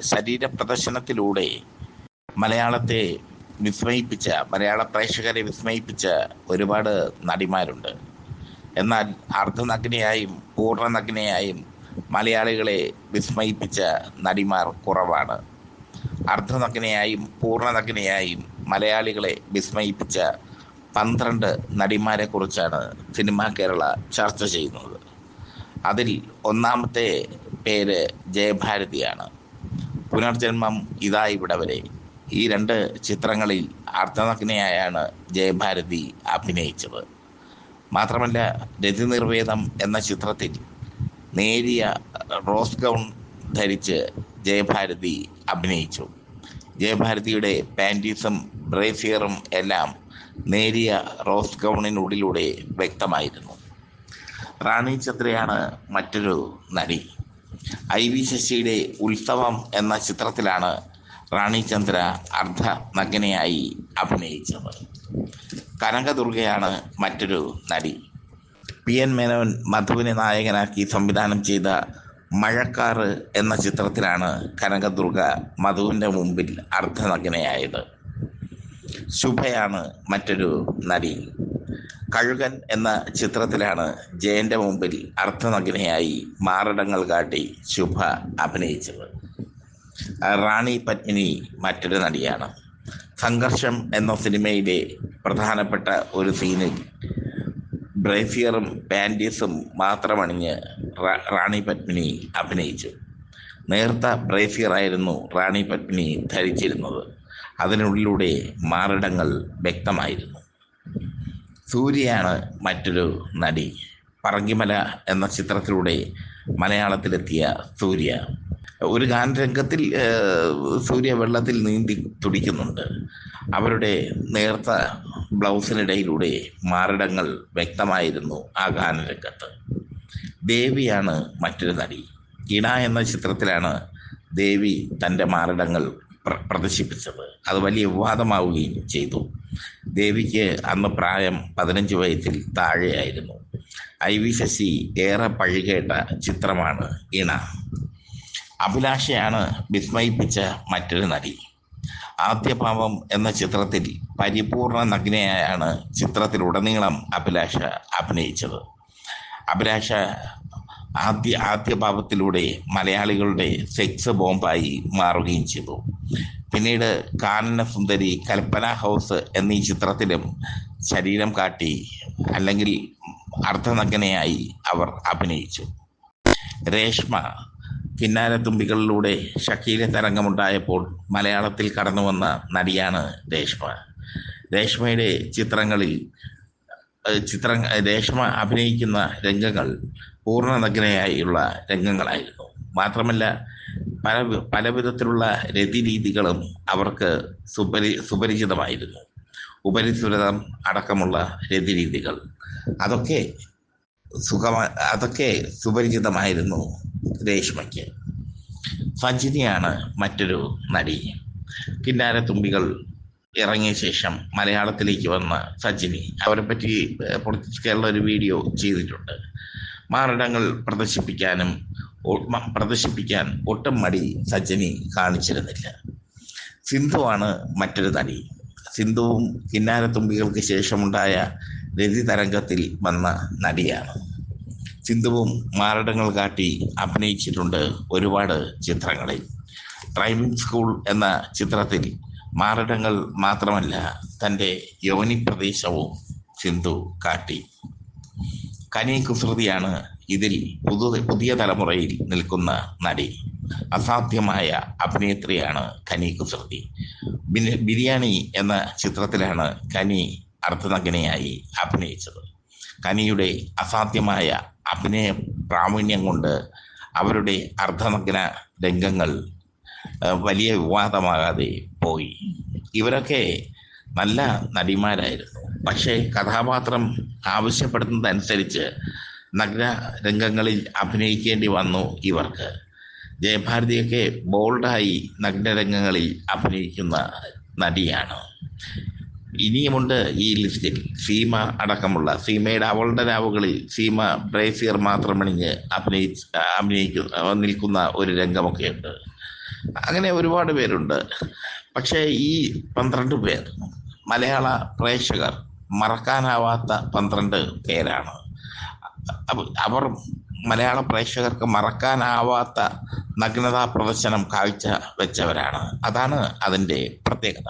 ശരീര പ്രദർശനത്തിലൂടെ മലയാളത്തെ വിസ്മയിപ്പിച്ച മലയാള പ്രേക്ഷകരെ വിസ്മയിപ്പിച്ച ഒരുപാട് നടിമാരുണ്ട്. എന്നാൽ അർദ്ധനഗ്നയായും പൂർണനഗ്നയായും മലയാളികളെ വിസ്മയിപ്പിച്ച നടിമാർ കുറവാണ്. അർദ്ധനഗ്നയായും പൂർണനഗ്നയായും മലയാളികളെ വിസ്മയിപ്പിച്ച പന്ത്രണ്ട് നടിമാരെ കുറിച്ചാണ് സിനിമ കേരള ചർച്ച ചെയ്യുന്നത്. അതിൽ ഒന്നാമത്തെ പേര് ജയഭാരതിയാണ്. പുനർജന്മം ഇതാ ഇവിടെ വരെ. ഈ രണ്ട് ചിത്രങ്ങളിൽ അർദ്ധനഗ്നയായാണ് ജയഭാരതി അഭിനയിച്ചത്. മാത്രമല്ല രതി നിർവേദം എന്ന ചിത്രത്തിൽ നേരിയ റോസ് ഗൗൺ ധരിച്ച് ജയഭാരതി അഭിനയിച്ചു. ജയഭാരതിയുടെ പാന്റീസും ബ്രേസിയറും എല്ലാം നേരിയ റോസ് ഗൗണിനുള്ളിലൂടെ വ്യക്തമായിരുന്നു. റാണി ചന്ദ്രയാണ് മറ്റൊരു നടി. ഐ വി ശശിയുടെ ഉത്സവം എന്ന ചിത്രത്തിലാണ് റാണി ചന്ദ്ര അർദ്ധ നഗ്നയായി അഭിനയിച്ചത്. കനകദുർഗയാണ് മറ്റൊരു നടി. പി എൻ മേനോൻ മധുവിനെ നായകനാക്കി സംവിധാനം ചെയ്ത മഴക്കാറ് എന്ന ചിത്രത്തിലാണ് കനകദുർഗ മധുവിന്റെ മുമ്പിൽ അർദ്ധനഗ്നയായത് ശുഭയാണ് മറ്റൊരു നടി. കഴുകൻ എന്ന ചിത്രത്തിലാണ് ജയന്റെ മുമ്പിൽ അർദ്ധനഗ്നയായി മാറിടങ്ങൾ കാട്ടി ശുഭ അഭിനയിച്ചത്. റാണി പത്മിനി മറ്റൊരു നടിയാണ്. സംഘർഷം എന്ന സിനിമയിലെ പ്രധാനപ്പെട്ട ഒരു സീനിൽ ബ്രേസിയറും പാന്റീസും മാത്രമണിഞ്ഞ് റാണി പത്മിനി അഭിനയിച്ചു. നേർത്ത ബ്രേസിയറായിരുന്നു റാണി പത്മിനി ധരിച്ചിരുന്നത്. അതിനുള്ളിലൂടെ മാറിടങ്ങൾ വ്യക്തമായിരുന്നു. സൂര്യയാണ് മറ്റൊരു നടി. പറങ്കിമല എന്ന ചിത്രത്തിലൂടെ മലയാളത്തിലെത്തിയ സൂര്യ. ഒരു ഗാനരംഗത്തിൽ സൂര്യ വെള്ളത്തിൽ നീന്തി തുടിക്കുന്നുണ്ട്. അവരുടെ നേർത്ത ബ്ലൗസിനിടയിലൂടെ മാറിടങ്ങൾ വ്യക്തമായിരുന്നു ആ ഗാനരംഗത്ത്. ദേവിയാണ് മറ്റൊരു നടി. ഇണ എന്ന ചിത്രത്തിലാണ് ദേവി തന്റെ മാറിടങ്ങൾ പ്രദർശിപ്പിച്ചത്. അത് വലിയ വിവാദമാവുകയും ചെയ്തു. ദേവിക്ക് അന്ന് പ്രായം പതിനഞ്ച് വയസ്സിൽ താഴെയായിരുന്നു. ഐ വി ശശി ഏറെ പഴികേട്ട ചിത്രമാണ് ഇണ അഭിലാഷയാണ് വിസ്മയിപ്പിച്ച മറ്റൊരു നടി. ആദ്യഭാവം എന്ന ചിത്രത്തിൽ പരിപൂർണ നഗ്നയായാണ് ചിത്രത്തിലുടനീളം അഭിലാഷ അഭിനയിച്ചത്. അഭിലാഷ ആദ്യ ആദ്യ ഭാവത്തിലൂടെ മലയാളികളുടെ സെക്സ് ബോംബായി മാറുകയും ചെയ്തു. പിന്നീട് കാനന സുന്ദരി കൽപ്പന ഹൗസ് എന്നീ ചിത്രത്തിലും ശരീരം കാട്ടി അല്ലെങ്കിൽ അർദ്ധനഗ്നയായി അവർ അഭിനയിച്ചു. രേഷ്മ കിന്നാരത്തുമ്പികളിലൂടെ ഷക്കീലെ തരംഗമുണ്ടായപ്പോൾ മലയാളത്തിൽ കടന്നു വന്ന നടിയാണ് രേഷ്മ. രേഷ്മയുടെ ചിത്രങ്ങളിൽ ചിത്ര രേഷ്മ അഭിനയിക്കുന്ന രംഗങ്ങൾ പൂർണ നഗ്നയായുള്ള രംഗങ്ങളായിരുന്നു. മാത്രമല്ല പല പല വിധത്തിലുള്ള രതിരീതികളും അവർക്ക് സുപരി സുപരിചിതമായിരുന്നു. ഉപരിസുരതം അടക്കമുള്ള രതിരീതികൾ. അതൊക്കെ സുഖമ അതൊക്കെ സുപരിചിതമായിരുന്നു രേഷ്മയ്ക്ക്. സഞ്ജിനിയാണ് മറ്റൊരു നടി. കിന്നാരത്തുമ്പികൾ ഇറങ്ങിയ ശേഷം മലയാളത്തിലേക്ക് വന്ന സജിനി അവരെ പറ്റി കേരള ഒരു വീഡിയോ ചെയ്തിട്ടുണ്ട്. മാറിടങ്ങൾ പ്രദർശിപ്പിക്കാനും പ്രദർശിപ്പിക്കാൻ ഒട്ടും മടി സജ്ജനി കാണിച്ചിരുന്നില്ല. സിന്ധുവാണ് മറ്റൊരു നടി. സിന്ധുവും കിന്നാരത്തുമ്പികൾക്ക് ശേഷമുണ്ടായ രതി തരംഗത്തിൽ വന്ന നടിയാണ്. സിന്ധുവും മാറിടങ്ങൾ കാട്ടി അഭിനയിച്ചിട്ടുണ്ട് ഒരുപാട് ചിത്രങ്ങളിൽ. ഡ്രൈവിംഗ് സ്കൂൾ എന്ന ചിത്രത്തിൽ മാറിടങ്ങൾ മാത്രമല്ല തന്റെ യോനി പ്രദേശവും സിന്ധു കാട്ടി. കനി കുസൃതിയാണ് ഇതിൽ പുതു പുതിയ തലമുറയിൽ നിൽക്കുന്ന നടി. അസാധ്യമായ അഭിനേത്രിയാണ് കനി കുസൃതി. ബിരിയാണി എന്ന ചിത്രത്തിലാണ് കനി അർദ്ധനഗ്നയായി അഭിനയിച്ചത്. കനിയുടെ അസാധ്യമായ അഭിനയ പ്രാവീണ്യം കൊണ്ട് അവരുടെ അർദ്ധനഗ്ന രംഗങ്ങൾ വലിയ വിവാദമാകാതെ പോയി. ഇവരൊക്കെ നല്ല നടിമാരായിരുന്നു. പക്ഷേ കഥാപാത്രം ആവശ്യപ്പെടുന്നതനുസരിച്ച് നഗ്ന രംഗങ്ങളിൽ അഭിനയിക്കേണ്ടി വന്നു ഇവർക്ക്. ജയഭാരതിയൊക്കെ ബോൾഡായി നഗ്നരംഗങ്ങളിൽ അഭിനയിക്കുന്ന നടിയാണ്. ഇനിയുമുണ്ട് ഈ ലിസ്റ്റിൽ സീമ അടക്കമുള്ള സീമയുടെ അവളുടെ രാവുകളിൽ സീമ ബ്രേസിയർ മാത്രമണിഞ്ഞ് അഭിനയിച്ച് അഭിനയിക്കുന്ന നിൽക്കുന്ന ഒരു രംഗമൊക്കെയുണ്ട്. അങ്ങനെ ഒരുപാട് പേരുണ്ട്. പക്ഷേ ഈ പന്ത്രണ്ട് പേർ മലയാള പ്രേക്ഷകർ മറക്കാനാവാത്ത പന്ത്രണ്ട് പേരാണ്. അവർ മലയാള പ്രേക്ഷകർക്ക് മറക്കാനാവാത്ത നഗ്നതാ പ്രദർശനം കാഴ്ച വെച്ചവരാണ്. അതാണ് അതിന്റെ പ്രത്യേകത.